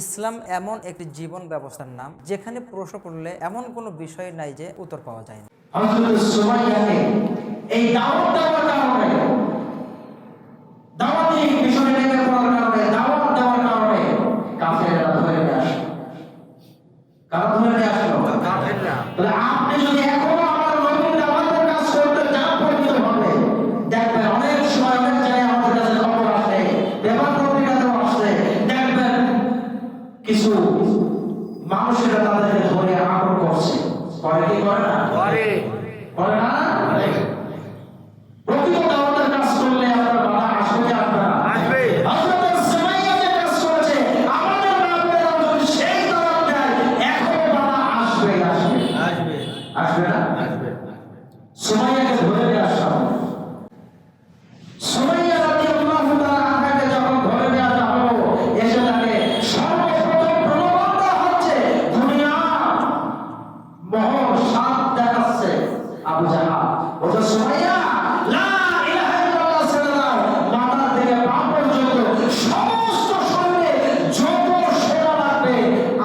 ইসলাম এমন একটি জীবন ব্যবস্থার নাম যেখানে প্রশ্ন করলে এমন কোনো বিষয় নাই যে উত্তর পাওয়া যায় না এই দাওয়াত দেওয়ার কারণে। দাওয়াতি মিশনে লেগে কারণে দাওয়াত দেওয়ার কারণে কাফেররা ধরে নিয়ে আসলো কারা ধরে নিয়ে আসলো? কাফেররা। তাহলে আপনি যদি এখনও আমার নবীর দাওয়াতের কাজ করতে চান পরিচিত হবে দেখবেন অনেক সময় অনেক জায়গায় আমাদের কাছে খবর আসে পেপার পত্রিকাতেও আসে দেখবেন কিছু মানুষেরা তাদেরকে ধরে আটক করছে করে কি করে না করে করে না প্রকৃত দাওয়াতের কাজ করলে আপনার বাধা আসবে কি আসবে না আসবে। হযরত সুমাইয়া যে কাজ করেছে আমাদের বাপেরা যদি সেই দাওয়াত দেয় এখনও বাধা আসবে আসবে আসবে আসবে না আসবে সুমাইয়াকে ধরে নিয়ে আসা হবে। সুমাইয়া রাদিয়াল্লাহু তাআলা আনহাকে যখন ধরে নিয়ে আসা হলো, এসে তাকে সর্বপ্রথম প্রলোভন দেওয়া হচ্ছে, দুনিয়া মোহর সাপ দেখাচ্ছে আবু জাহাল। বলছে, সুমাইয়া, লা ইলাহা ইল্লাল্লাহ ছেড়ে দাও। মাথা থেকে পা পর্যন্ত সমস্ত শরীরে যত সোনা লাগবে,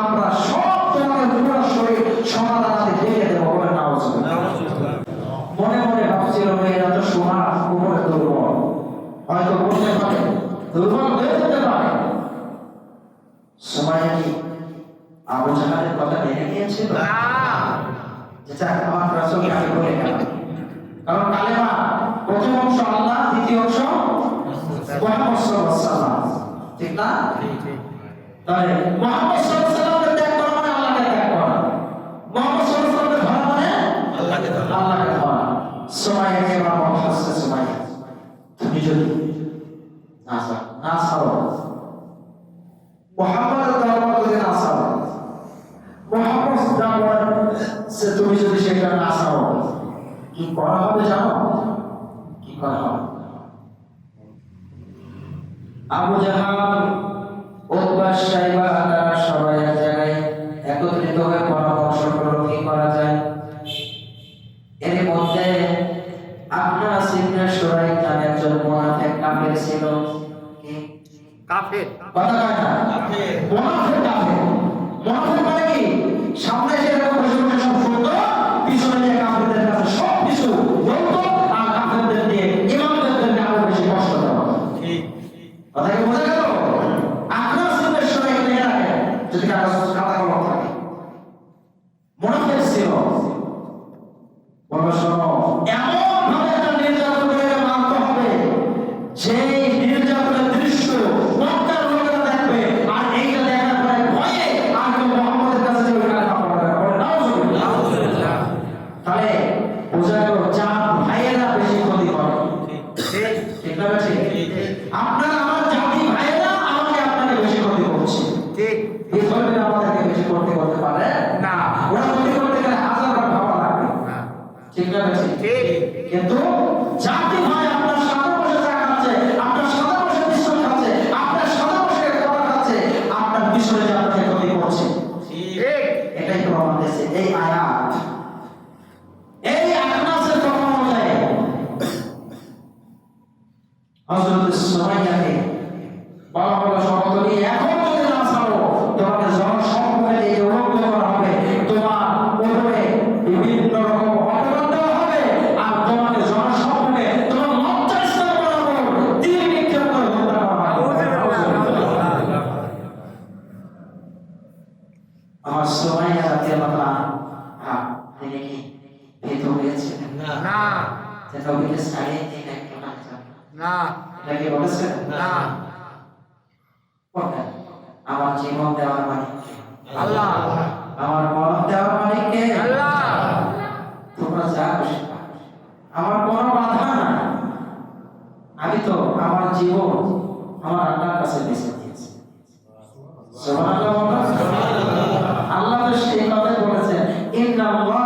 আমরা সব তোমাকে পুরো শরীর সোনা দানাতে ঢেকে দেবো। বলেন নাউজুবিল্লাহ। মনে মনে ভাবছিল মেয়েরা তো সোনা উপরে দুর্বল হয়তো বলতে পারে দুর্বল হয়ে যেতে পারে। সময় কি আবু জাহালের কথা মেনে নিয়েছিল? যেটা আমার রাসূল আগে বলে গেল? কারণ কালেমা প্রথম অংশ আল্লাহ দ্বিতীয় অংশ মুহাম্মদ সাল্লাল্লাহু ঠিক না? ঠিক ঠিক তাহলে মুহাম্মদ সাল্লাল্লাহু আলাইহি ত্যাগ করা মানে আল্লাহকে ত্যাগ করা। মুহাম্মদ সাল্লাল্লাহু আলাইহি ওয়াসাল্লামকে ধরা মানে আল্লাহকে ধরা। আল্লাহকে ধরা। সুমাইয়াকে বাবা হাসছে সুমাইয়া তুমি যদি ছাড়ো মোহাম্মদের দাওয়াত যদি না ছাড়ো মোহাম্মদ দাওয়াত সে তুমি যদি সেটা না চাও, কি করা হবে জানো? কি করা হবে? আবু জাহাল উতবা সাইবা তারা সবাই এক জায়গায় একত্রিত হয়ে পরামর্শ করল কি করা যায় এর মধ্যে আপনার সিংহ সরাই নামে একজন মোনাফেক কাফের ছিল কি কাফের কথা কয় না কাফের। মোনাফেক কাফের মোনাফেক মানে কি সামনে এসে এরকম বসে বসে সব শুনতো পিছনে নিয়ে কাফেরদের কাছে সব কিছু বলতো আর কাফেরদের দিয়ে ইমামদেরকে আরও বেশি কষ্ট দেওয়া ঠিক কথা কি বোঝা গেল আপনার সিংহ সরাই নিয়ে রাখেন যদি কাগজ মনে কলম থাকে মোনাফেক ছিল বলো শোনো এমন ভাবে একটা নির্যাতন করে মানতে হবে যে নির্যাতনের দৃশ্য মক্কার লোকেরা দেখবে আর এইটা দেখার পরে ভয়ে আর কেউ মোহাম্মদের কাছে যে ওই কালেমা পড়বে না। বলে নাউজুবিল্লাহ। আলহামদুলিল্লাহ তাহলে বোঝা গেল চার ভাইয়েরা বেশি ক্ষতি করে ঠিক ঠিক ঠিক না বেশি ঠিক, ঠিক। আপনার আমার জাতি ভাইয়েরা আমাকে আপনাকে বেশি ক্ষতি করছে ঠিক এই ধর্মের আমাদেরকে বেশি ক্ষতি করতে পারে না ওরা ক্ষতি করতে গেলে হাজার বার ভাবা লাগবে না ঠিক না কিন্তু জাতি ভাই আপনার বসে খাচ্ছে, আপনার বসে বিস্কুট খাচ্ছে, আপনার বসে খাবার খাচ্ছে, আপনার আপনাকে ক্ষতি করছে। এটাই এই আয়াত, এই হযরত সুমাইয়াকে বলা হলো শপথ নিয়ে এখন যদি না ছাড়ো তোমাকে জনসম্মুখে নিয়ে উলঙ্গ করা হবে তোমার উপরে বিভিন্ন রকম অপরাধ দেওয়া হবে আর তোমাকে জনসম্মুখে তোমার লজ্জাস্থান করা হবে তীর নিক্ষেপ করে হত্যা করা হবে আমার সুমাইয়া রাদিয়াল্লাহু তাআলা হ্যাঁ তিনি কি ভীত হয়েছিলেন না। না। না। বলেছেন না আমার জীবন দেওয়ার কে? আল্লাহ। আমার মরণ দেওয়ার মালিক কে? আল্লাহ। তোমরা যা আমার কোনো বাধা নাই। আমি তো আমার জীবন আমার আল্লাহর কাছে বেঁচে দিয়েছি সুবহানাল্লাহ। আল্লাহ তো সেই কথাই বলেছেন ইন্নাল্লাহ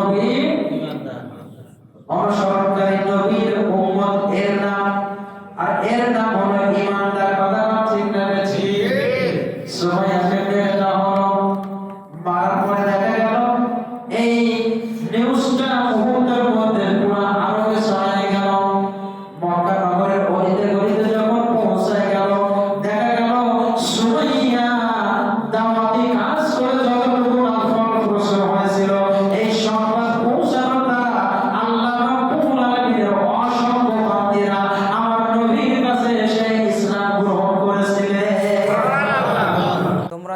নবী? অনুসরণকারী নবীর উম্মত এর নাম। আর এর নাম হলো ইমানদার। কথা সময় আছে